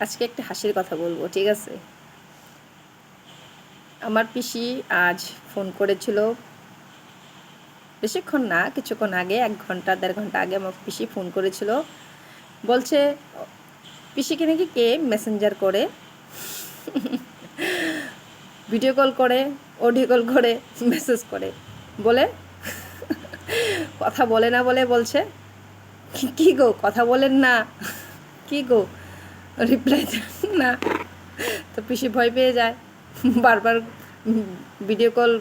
আজকে একটা হাসির কথা বলব, ঠিক আছে? আমার পিসি আজ ফোন করেছিল, বেশিক্ষণ না, কিছুক্ষণ আগে, এক ঘণ্টা, দেড় ঘণ্টা আগে আমার পিসি ফোন করেছিল। বলছে, পিসিকে নাকি কে মেসেঞ্জার করে? ভিডিও কল করে, অডিও কল করে, মেসেজ করে। বলে, কথা বলে না বলে বলছে, "কি- গো, কথা বলেন না, কি গো? রিপ্লাই না। তো পিসি ভয় পেয়ে যায়। বারবার ভিডিও কল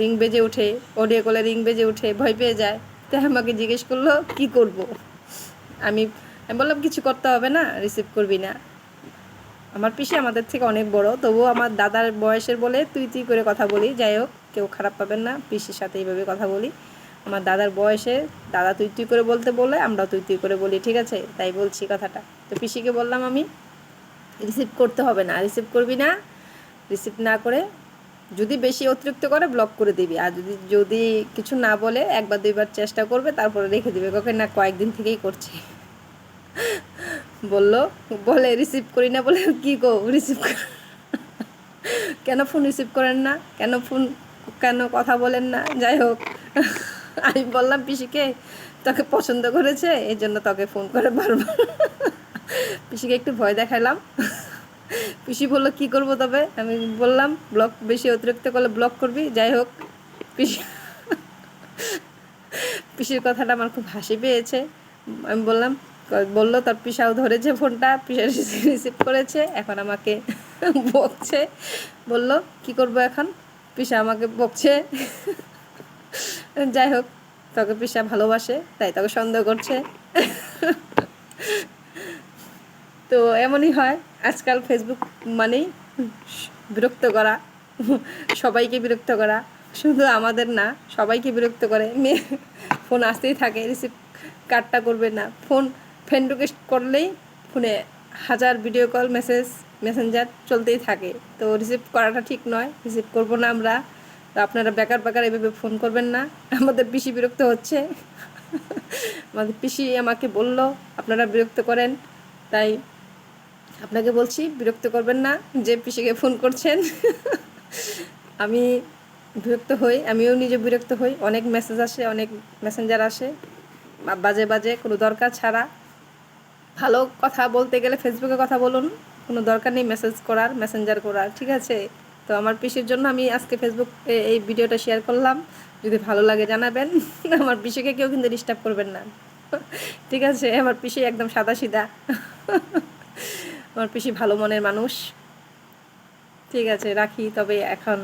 রিং বেজে ওঠে অডিও কলে রিং বেজে উঠে ভয় পেয়ে যায়। তাই আমাকে জিজ্ঞেস করল, কি করব? আমি আমি বললাম, কিছু করতে হবে না রিসিভ করবি না। আমার পিসি আমাদের থেকে অনেক বড়, তবুও আমার দাদার বয়সের বলে তুই তুই করে কথা বলি। যাই হোক, কেউ খারাপ পাবেন না, পিসির সাথে এইভাবে কথা বলি। আমার দাদার বয়সে, দাদা তুই তুই করে বলতে বলে আমরা তুই তুই করে বলি, ঠিক আছে? তাই বলছি কথাটা। তো পিসিকে বললাম আমি, রিসিভ করতে হবে না, রিসিভ করবি না, রিসিভ না করে যদি বেশি অতিরিক্ত করে, ব্লক করে দিবি। আর যদি যদি কিছু না বলে, একবার দুইবার চেষ্টা করবে, তারপরে রেখে দিবে। কখন না, কয়েকদিন থেকেই করছে। বলল, বলে রিসিভ করি না বলে কি গো, রিসিভ কেন ফোন রিসিভ করেন না? কেন ফোন, কেন কথা বলেন না? যাই হোক। আমি বললাম, পিসিকে তোকে পছন্দ করেছে এই জন্য তোকে ফোন করে বারবার। পিসিকে একটু ভয় দেখালাম পিসি বলল, কি করব তবে? আমি বললাম, ব্লক বেশি অতিরিক্ত করলে ব্লক করবি? যাই হোক। পিসি, পিসির কথাটা আমার খুব হাসি পেয়েছে। আমি বললাম, বলল, তার পিসাও ধরেছে ফোনটা, পিসা রিসিভ করেছে, এখন আমাকে বকছে। বলল, কি করব এখন? পিসা আমাকে বকছে। যাই হোক, তোকে পিসা ভালোবাসে, তাই তোকে সন্দেহ করছে। তো এমনই হয়, আজকাল ফেসবুক মানেই বিরক্ত করা, সবাইকে বিরক্ত করা, শুধু আমাদের না, সবাইকে বিরক্ত করে। মেয়ে ফোন আসতেই থাকে রিসিভ কার্ডটা করবে না। ফোন ফ্রেন্ড রিকোয়েস্ট করলেই ফোনে হাজার ভিডিও কল মেসেজ মেসেঞ্জার চলতেই থাকে। তো রিসিভ করাটা ঠিক নয় রিসিভ করব না আমরা। তো আপনারা বেকার বেকার এভাবে ফোন করবেন না। আমাদের পিসি বিরক্ত হচ্ছে। আমাদের পিসি আমাকে বলল, আপনারা বিরক্ত করেন। তাই আপনাকে বলছি, বিরক্ত করবেন না, যে পিসিকে ফোন করছেন। আমি বিরক্ত হই, আমিও নিজে বিরক্ত হই। অনেক মেসেজ আসে, অনেক মেসেঞ্জার আসে। বাজে বাজে, কোনো দরকার ছাড়া। ভালো কথা বলতে গেলে ফেসবুকে কথা বলুন। কোনো দরকার নেই মেসেজ করার মেসেঞ্জার করার, ঠিক আছে? তো আমার পিসির জন্য আমি আজকে ফেসবুক এই ভিডিওটা শেয়ার করলাম। যদি ভালো লাগে জানাবেন। আমার পিসিকে কেউ কিন্তু ডিস্টার্ব করবেন না। ঠিক আছে? আমার পিসি একদম সাদা সিধা আমার পিসি ভালো মনের মানুষ। ঠিক আছে, রাখি। তবে এখন